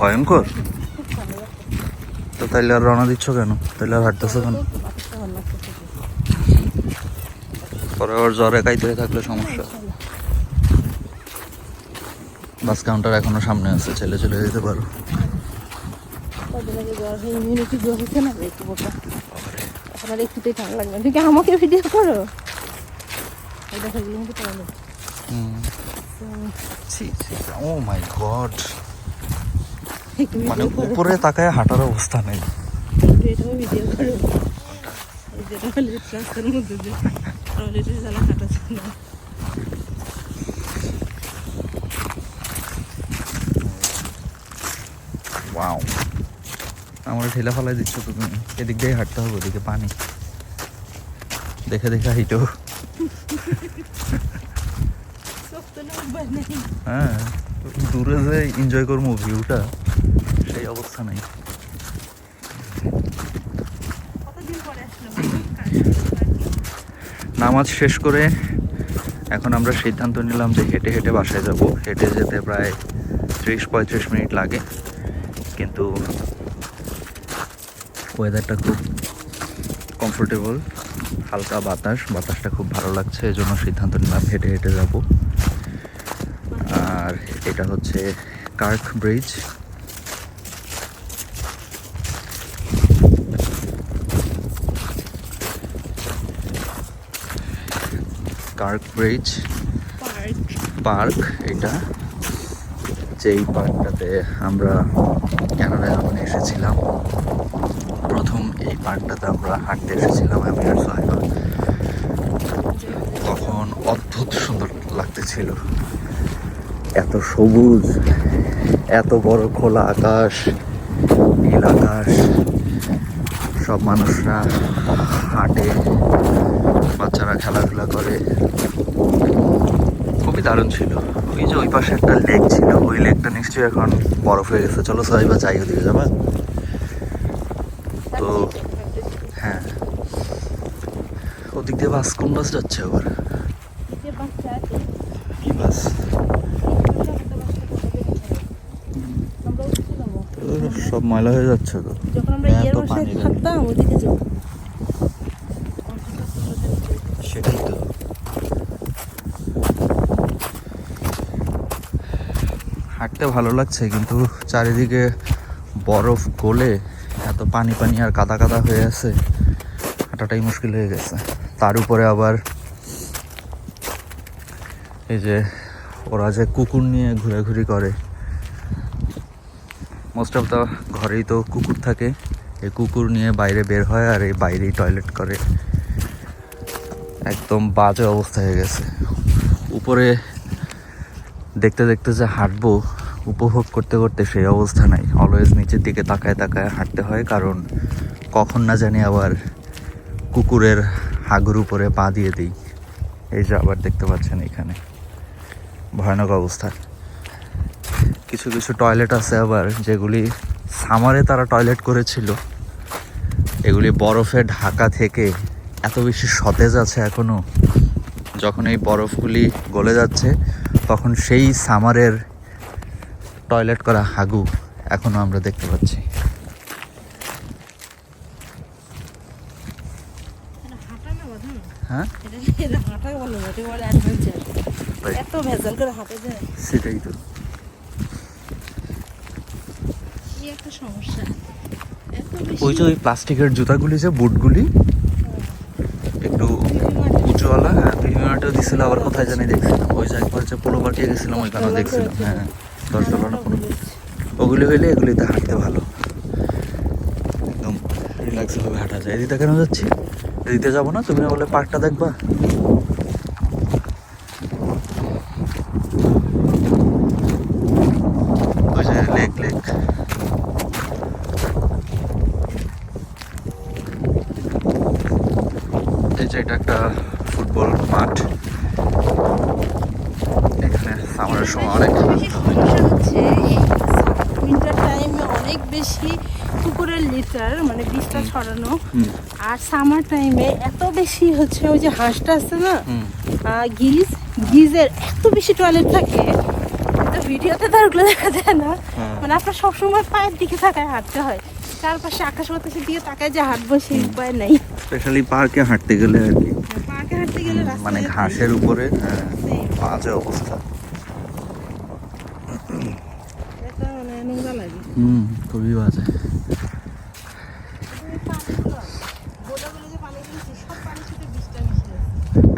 ভয়ঙ্কর? তো তাইলে আর রওনা দিচ্ছ কেন? তাইলে আর হাঁটতেছো কেন? পরে আবার জ্বর একাইতে হয়ে থাকলে সমস্যা। বাস কাউন্টার এখনও সামনে আছে ছেলে চলে যেতে পারো। একটুতেই ঠান্ডা লাগবে তুমি কি আমাকে ভিডিও করো। ও মাই গড মানে উপরে তাকায় হাঁটার অবস্থা নেই। এটাও ভিডিও করো। যেটা হলে রাস্তার মধ্যে যে টয়লেটের জ্বালা কাটাচ্ছে না ওয়াও আমার ঠেলা ফেলাই দিচ্ছ তুমি। এদিক দিয়ে হাঁটতে হবে ওদিকে পানি। দেখে দেখে নেই। হ্যাঁ দূরে যে এনজয় করব ভিউটা সেই অবস্থা নেই। নামাজ শেষ করে এখন আমরা সিদ্ধান্ত নিলাম যে হেঁটে হেঁটে বাসায় যাব। হেঁটে যেতে প্রায় ত্রিশ পঁয়ত্রিশ মিনিট লাগে। কিন্তু ওয়েদারটা খুব কমফোর্টেবল হালকা বাতাস, বাতাসটা খুব ভালো লাগছে এই জন্য সিদ্ধান্ত নিলাম হেঁটে হেঁটে যাব। আর এটা হচ্ছে Kirk Bridge Kirk Bridge Park এটা। যেই পার্কটাতে আমরা কানাডায় যখন এসেছিলাম। প্রথম এই পার্কটাতে আমরা হাঁটতে এসেছিলাম আমি আর সোহেবা তখন অদ্ভুত সুন্দর লাগতেছিল। এত সবুজ এত বড় খোলা আকাশ নীল আকাশ। সব মানুষরা হাঁটে। বাচ্চারা খেলাধুলা করে। খুবই দারুণ ছিল। ওই যে ওই পাশে একটা লেক ছিল ওই লেকটা নিশ্চয়ই এখন বরফ হয়ে গেছে। চলো সবাই বা যাই ওদিকে যাবা? তো হ্যাঁ। ওদিক দিয়ে বাস কোন বাস যাচ্ছে আবার? কি বাস? সব ময়লা হয়ে যাচ্ছে তো। যখন আমরা ইয়ের থাকতাম ওদিকে যাব সেটাই তো হাঁটতে ভালো লাগছে, কিন্তু চারিদিকে বরফ গলে এত পানি পানি আর কাদা কাদা হয়ে আছে, হাঁটাটাই মুশকিল হয়ে গেছে। তার উপরে আবার এই যে ওরা যে কুকুর নিয়ে ঘোরাঘুরি করে মোস্ট অফ দ্য ঘরেই তো কুকুর থাকে। এই কুকুর নিয়ে বাইরে বের হয় আর এই বাইরেই টয়লেট করে। একদম বাজে অবস্থা হয়ে গেছে। উপরে দেখতে দেখতে যে হাঁটবো উপভোগ করতে করতে সেই অবস্থা নাই। অলওয়েজ নিচের দিকে তাকায় তাকায় হাঁটতে হয়, কারণ কখন না জানি আবার কুকুরের হাগুর উপরে পা দিয়ে দিই। এই যে আবার দেখতে পাচ্ছেন এখানে। ভয়ানক অবস্থা। কিছু কিছু টয়লেট আছে আবার, যেগুলি সামারে তারা টয়লেট করেছিল। এগুলি বরফে ঢাকা থেকে এত বেশি সতেজ আছে এখনও যখন এই বরফগুলি গলে যাচ্ছে, তখন সেই সামারের টয়লেট করা হাগু এখনও আমরা দেখতে পাচ্ছি। হ্যাঁ? সেটাই তো। ওই যে ওই প্লাস্টিকের জুতাগুলি যে বুটগুলি একটু উঁচুওয়ালা হ্যাঁ প্রিমিয়ারটাও দিছিল আবার কোথায় জানি দেখছিলাম। ওই যে একবার যে পোলো পাঠিয়ে গেছিলাম ওইখানে দেখছিলাম হ্যাঁ। দশ ডলার না পনেরো ওগুলি হইলে এগুলিতে হাঁটতে ভালো। একদম রিল্যাক্স ভাবে হাঁটা যায়। এদিকে কেন যাচ্ছি? এদিকে যাব না? তুমি না বলে পার্কটা দেখবা ওই যে লেক লেক এই যে এটা একটা ফুটবল মাঠ এখানে সামারের সময় অনেক সমস্যা হচ্ছে এই উইন্টার টাইমে অনেক বেশি কুকুরের লিটার মানে বিষটা ছড়ানো আর সামার টাইমে এত বেশি হচ্ছে ওই যে হাঁসটা আছে না? গিজ গিজের এত বেশি টয়লেট থাকে। এত ভিডিওতে তো ওগুলো দেখা যায় না। হ্যাঁ। মানে আপনার সবসময় পায়ের দিকে তাকায় হাঁটতে হয়। চারপাশে আকাশ বাতাসের দিকে তাকায় যে হাঁটবো সেই উপায় নেই। স্পেশালি পার্কে হাঁটতে গেলে আর কি। পার্কে হাঁটতে গেলে মানে ঘাসের উপরে হ্যাঁ, বাজে অবস্থা। মানে হুম খুবই বাজে বোটাগুলো যে পানি ফেলছি সব পানির সাথে বিষটা মিশে আছে।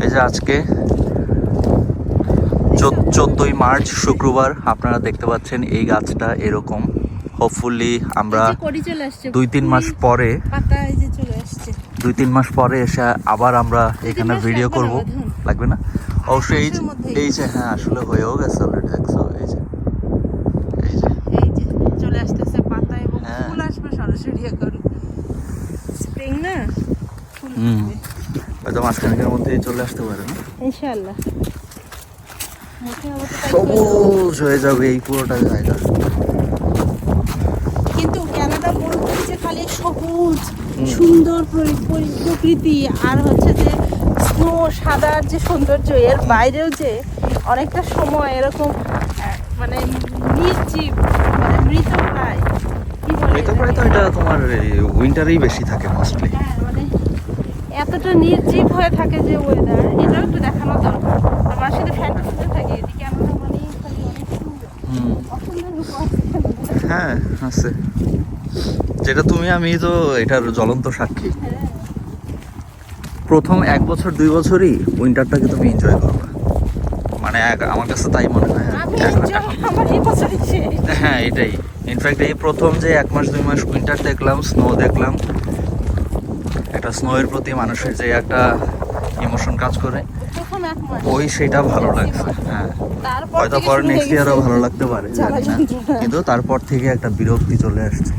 এই যে আজকে চোদ্দই মার্চ শুক্রবার আপনারা দেখতে পাচ্ছেন এই গাছটা এরকম। হোপফুলি আমরা দুই তিন মাস পরে দুই তিন মাস পরে এসে আবার আমরা এখানে ভিডিও করব। লাগবে না? অবশ্যই এই যে এই যে হ্যাঁ আসলে হয়েও গেছে অলরেডি দেখছ? এই যে। এই যে। চলে আসতেছে পাতা এবং হ্যাঁ। ফুল আসবে সরাসরি স্প্রিং না? হুম। হয়তো মাঝখানের মধ্যেই চলে আসতে পারে না? ইনশাআল্লাহ। সবুজ হয়ে যাবে এই পুরোটা জায়গা। কিন্তু কানাডা বলতে যে খালি সবুজ সুন্দর পরি- পরি- প্রকৃতি আর হচ্ছে যে স্নো সাদার যে সৌন্দর্য এর বাইরেও যে অনেকটা সময় এরকম মানে নির্জীব মানে মৃতপ্রায় কি বলে মৃতপ্রায় তো এটা তোমার উইন্টারেই বেশি থাকে মোস্টলি হ্যাঁ, মানে এতটা নির্জীব হয়ে থাকে যে ওয়েদার এটাও একটু দেখানো দরকার। আমার সাথে ফ্যান্টাসিতে থাকে এদিকে আমরা মানে হ্যাঁ আছে। যেটা তুমি আমি তো এটার জ্বলন্ত সাক্ষী। প্রথম এক বছর দুই বছরই উইন্টারটাকে তুমি এনজয় করবে মানে এক- আমার কাছে তাই মনে হয়। হ্যাঁ এটাই। ইনফ্যাক্ট এই প্রথম যে এক মাস দুই মাস উইন্টার দেখলাম স্নো দেখলাম একটা স্নোয়ের প্রতি মানুষের যে একটা ইমোশন কাজ করে ওই সেটা ভালো লাগছে হ্যাঁ। হয়তো পর নেক্সট ইয়ারও ভালো লাগতে পারে কিন্তু তারপর থেকে একটা বিরক্তি চলে আসছে।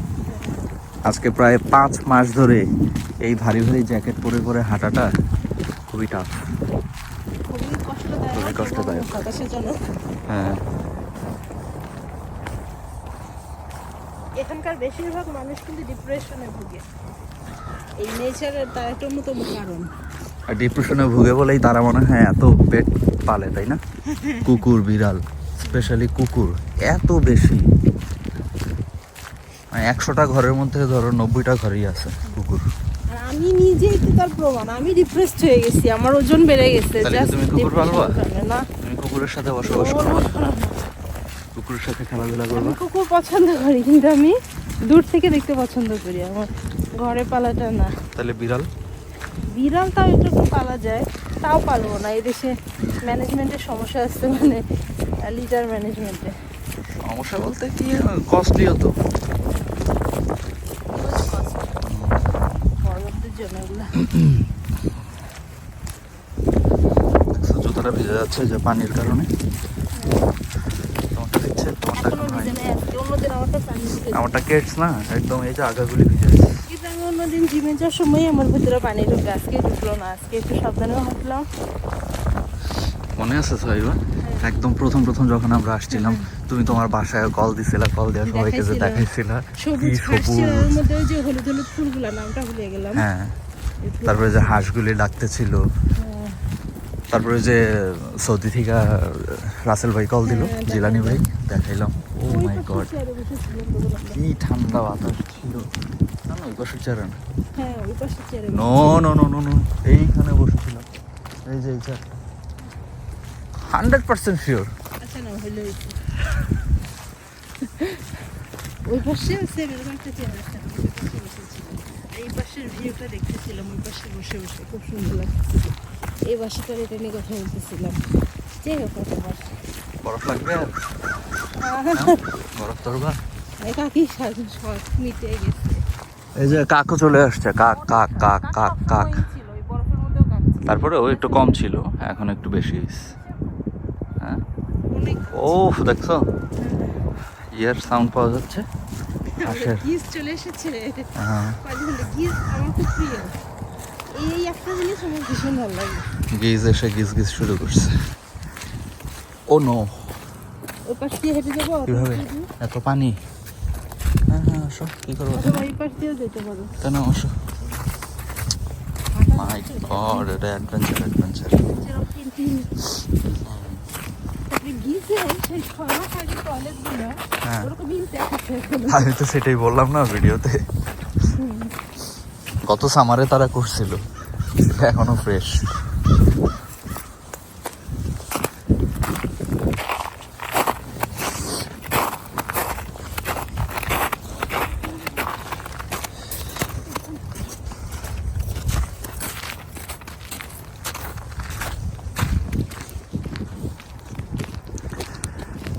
আজকে প্রায় পাঁচ মাস ধরে এই ভারী ভারী জ্যাকেট পরে পরে হাঁটাটা খুবই টাফ খুবই কষ্টদায়ক। হ্যাঁ। এখানকার বেশিরভাগ মানুষ কিন্তু ডিপ্রেশনে ভুগে। এই নেচারের তার একটা অন্যতম কারণ। আর ডিপ্রেশনে ভুগে বলেই তারা মনে হয় এত পেট পালে তাই না? কুকুর বিড়াল স্পেশালি কুকুর এত বেশি। মানে একশোটা ঘরের মধ্যে ধরো নব্বইটা ঘরেই আছে কুকুর। আমি নিজেই তো তার প্রমাণ আমি ডিপ্রেসড হয়ে গেছি আমার ওজন বেড়ে গেছে তুমি কুকুর পালবা? না। তুমি কুকুরের সাথে বসবাস করো। কুকুরের সাথে খেলাধুলা করবে। আমি কুকুর পছন্দ করি কিন্তু আমি দূর থেকে দেখতে পছন্দ করি আমার ঘরে পালাটা না। তাহলে বিড়াল? বিড়াল তাও একটু পালা যায় তাও পালবো না এদেশে ম্যানেজমেন্টের সমস্যা আসছে মানে লিটার ম্যানেজমেন্টে সমস্যা বলতে কি কস্টলিও হতো জুতাটা ভিজে যাচ্ছে যে পানির কারণে তোমারটা দিচ্ছে তোমারটা এখনও এখন হয় ভিজে নেই আজকে অন্যদিন আমারটা কেটস না একদম এই যে আগাগুলি ভিজে যাচ্ছে কিন্তু আমি অন্যদিন জিমে যাওয়ার সময় আমার ভিতরে পানি আজকে ঢুকলো না আজকে একটু সাবধানেও হাঁটলাম মনে আছে সাইবা একদম প্রথম প্রথম যখন আমরা আসছিলাম তুমি তোমার বাসায় কল দিছিলা কল দেওয়া সবাইকে যে। দেখাইছিলা কি সবুজ মধ্যে যে হলুদ হলুদ ফুলগুলো নামটা ভুলে গেলাম হ্যাঁ তারপরে যে হাঁসগুলি ডাকতেছিল। তারপরে যে সৌদি থেকে রাসেল ভাই কল দিল হ্যাঁ, জিলানি ভাই দেখাইলাম। ও মাই গড চেয়ারে। কি ঠান্ডা বাতাস ছিল না না ওই পাশের চেয়ারে না। চেয়ারে no no no no no এইখানে বসেছিলাম। এই যে এই চেয়ারটা হান্ড্রেড পার্সেন্ট শিওর আচ্ছা। ওই পাশে চেয়ার এই পাশের ভিউটা দেখতেছিলাম ওই পাশে বসে বসে। খুব সুন্দর লাগছিল এই বাসাটার এটা নিয়ে কথা বলতেছিলাম। যাই হোক বরফ লাগবে? বরফ ধরবা? এই কাকি সারাদিন সব মিটে গেছে। এই যে কাকও চলে আসছে কাক কাক কাক কাক কাক ওই বরফের মধ্যেও তারপরে ও একটু কম ছিল এখন একটু বেশি হ্যাঁ। ও দেখছ? ইয়ার সাউন্ড পাওয়া যাচ্ছে? চলে এসেছে। হ্যাঁ। মাঝে মাঝে আমার খুব প্রিয়। এই একটা জিনিস আমার ভীষণ ভালো লাগে। গিজ এসে গিজ গিজ শুরু করছে। Oh no. ওই পাশ দিয়ে হেঁটে যাব কীভাবে? এত পানি? হ্যাঁ হ্যাঁ আসো কি করব অথবা পাশ দিয়েও যেতে পারো। কেন আসো? মাই গড এটা অ্যাডভেঞ্চার অ্যাডভেঞ্চার। আমি তো সেটাই বললাম না ভিডিওতে। গত সামারে তারা করছিল। এখনও ফ্রেশ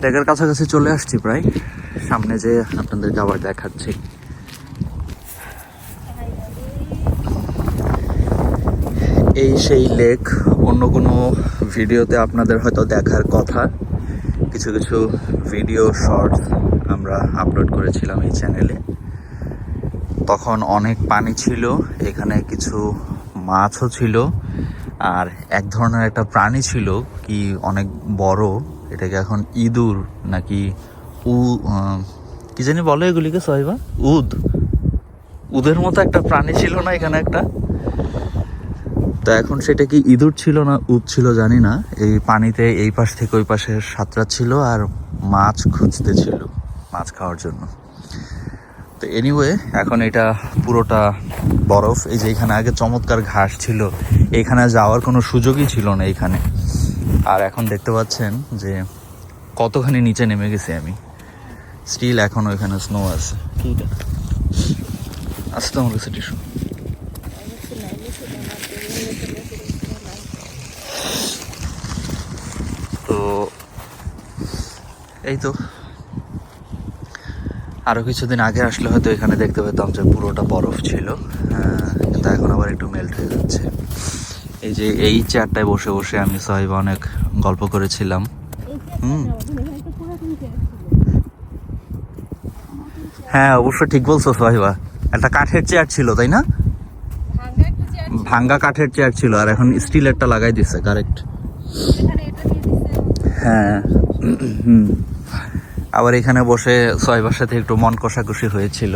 ডেকের কাছাকাছি চলে আসছি প্রায়। সামনে যে আপনাদেরকে আবার দেখাচ্ছি। এই সেই লেক অন্য কোনো ভিডিওতে আপনাদের হয়তো দেখার কথা। কিছু কিছু ভিডিও শর্টস আমরা আপলোড করেছিলাম এই চ্যানেলে তখন অনেক পানি ছিল, এখানে কিছু মাছও ছিল, আর এক ধরনের একটা প্রাণী ছিল কি অনেক বড়, এটাকে এখন ইঁদুর নাকি উ কি জানি বলে এগুলিকে, সহিবা? উদ। উদের মতো একটা প্রাণী ছিল না এখানে একটা? তো এখন সেটা কি ইঁদুর ছিল না উদ ছিল জানি না। এই পানিতে এই পাশ থেকে ওই পাশে সাঁতরাচ্ছিল আর মাছ খুঁজতে ছিল মাছ খাওয়ার জন্য। তো এনিওয়ে এখন এটা পুরোটা বরফ। এই যে এখানে আগে চমৎকার ঘাস ছিল এখানে যাওয়ার কোনো সুযোগই ছিল না এখানে। আর এখন দেখতে পাচ্ছেন যে কতখানি নিচে নেমে গেছি আমি। স্টিল এখনও এখানে স্নো আছে। আসতে আমার কাছে টিস্যু এই তো আরও কিছুদিন আগে আসলে হয়তো এখানে দেখতে পেতাম যে পুরোটা বরফ ছিল কিন্তু এখন আবার একটু মেল্ট হয়ে যাচ্ছে এই যে এই চেয়ারটায় বসে বসে আমি সাহেব অনেক গল্প করেছিলাম হুম। হ্যাঁ অবশ্য ঠিক বলছো সাহেবা একটা কাঠের চেয়ার ছিল তাই না। ভাঙ্গা কাঠের চেয়ার ছিল আর এখন স্টিলেরটা লাগাই দিচ্ছে কারেক্ট দিছে। হ্যাঁ হুম। আবার এখানে বসে সোহেবার সাথে একটু মন কষাকষি হয়েছিল।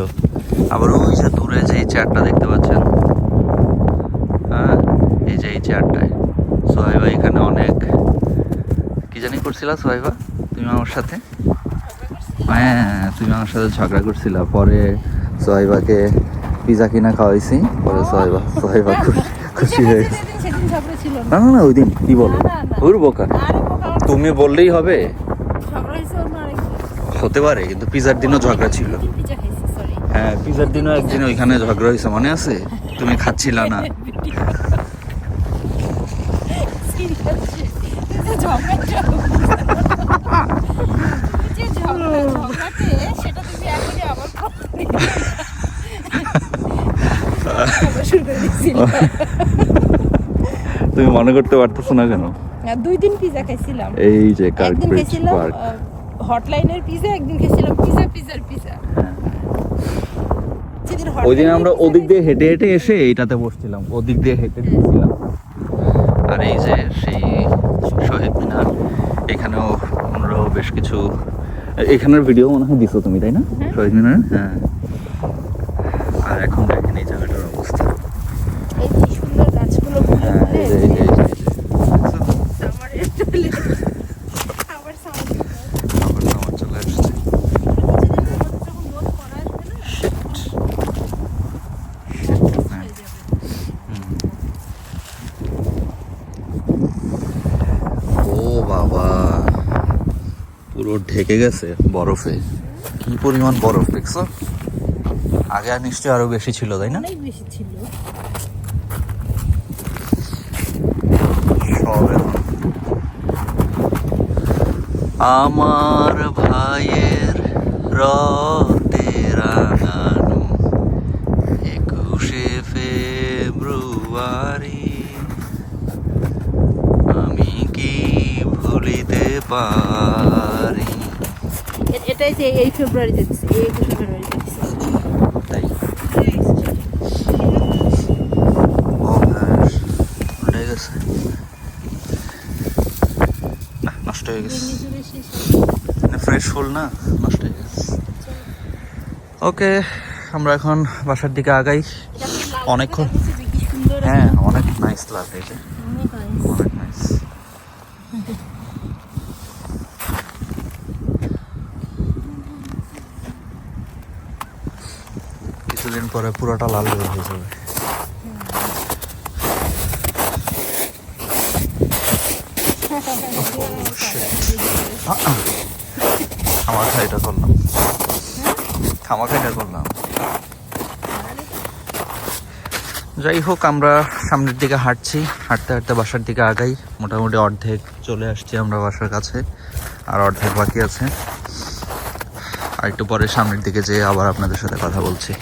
আবার ওই যে দূরে যে চেয়ারটা দেখতে পাচ্ছেন? হ্যাঁ এই যে এই চেয়ারটায় সোহেবা এখানে অনেক। কি জানি করছিলা সোহেবা তুমি আমার সাথে? হ্যাঁ তুমি আমার সাথে ঝগড়া করছিলা। পরে সোহেবাকে পিজা কিনা খাওয়াইছি। পরে সোহেবা সোহেবা খুশি খুশি হয়ে গেছে। না। না না ওই দিন। কি বলো। ওর বোকা। তুমি বললেই হবে ঝগড়া হয়েছে অন্য আরেকদিন। হতে পারে কিন্তু পিজার দিনও ঝগড়া ছিল। হ্যাঁ পিজার দিনও একদিন ওইখানে ঝগড়া হয়েছে মনে আছে? তুমি খাচ্ছিলা না। তুমি মনে করতে পারতেছো না কেন? আর দুই দিন পিজা খাইছিলাম। এই যে কার্কব্রিজ খেয়েছিলাম পার্ক। হটলাইনের পিজা একদিন খেয়েছিলাম পিজা পিজার পিজা ওই দিন আমরা ওদিক দিয়ে হেঁটে হেঁটে এসে এইটাতে বসছিলাম ওদিক দিয়ে হেঁটে ঢুকছিলাম। আর এই যে সেই শহীদ মিনার এখানেও আমরাও বেশ কিছু এখানের ভিডিও মনে হয় দিছো তুমি তাই না? হ্যাঁ। শহীদ মিনার? হ্যাঁ। আর এখন দেখেন এই জায়গাটার অবস্থা এই যে সুন্দর গাছগুলো ফুলে হ্যাঁ ফুলে এই যে এই যে এই যে, এই যে। সামারের চলে আবার সামার আবার আমার চলে আসছে যখন রোদ করা আসবে না হয়ে যাবে ও বাবা পুরো ঢেকে গেছে বরফে। কি পরিমাণ বরফ দেখছ? আগে আর নিশ্চয়ই আরও বেশি ছিল তাই না? বেশি ছিল। আমার ভাইয়ের রক্তে রাঙানো একুশে ফেব্রুয়ারি। আমি কি ভুলিতে পারি এটাই যে এই ফেব্রুয়ারিতে দিচ্ছে এই একুশে ফেব্রুয়ারিতে দিচ্ছে তাই? ও ঘাস উল্টে গেছে নষ্ট হয়ে গেছে। ফ্রেশ ফুল না নষ্ট হয়ে গেছে। ওকে আমরা এখন বাসার দিকে আগাই। অনেকক্ষণ- হ্যাঁ অনেক নাইস লাগে এটা অনেক nice। অনেক নাইস পরে পুরোটা লাল হয়ে যাবে। খামাখা এটা করলাম। খামাখা এটা করলাম। যাই হোক, আমরা সামনের দিকে হাঁটছি। হাঁটতে হাঁটতে বাসার দিকে আগাই। মোটামুটি অর্ধেক চলে আসছি আমরা বাসার কাছে, আর অর্ধেক বাকি আছে। আর একটু পরে সামনের দিকে যেয়ে আবার আপনাদের সাথে কথা বলছি।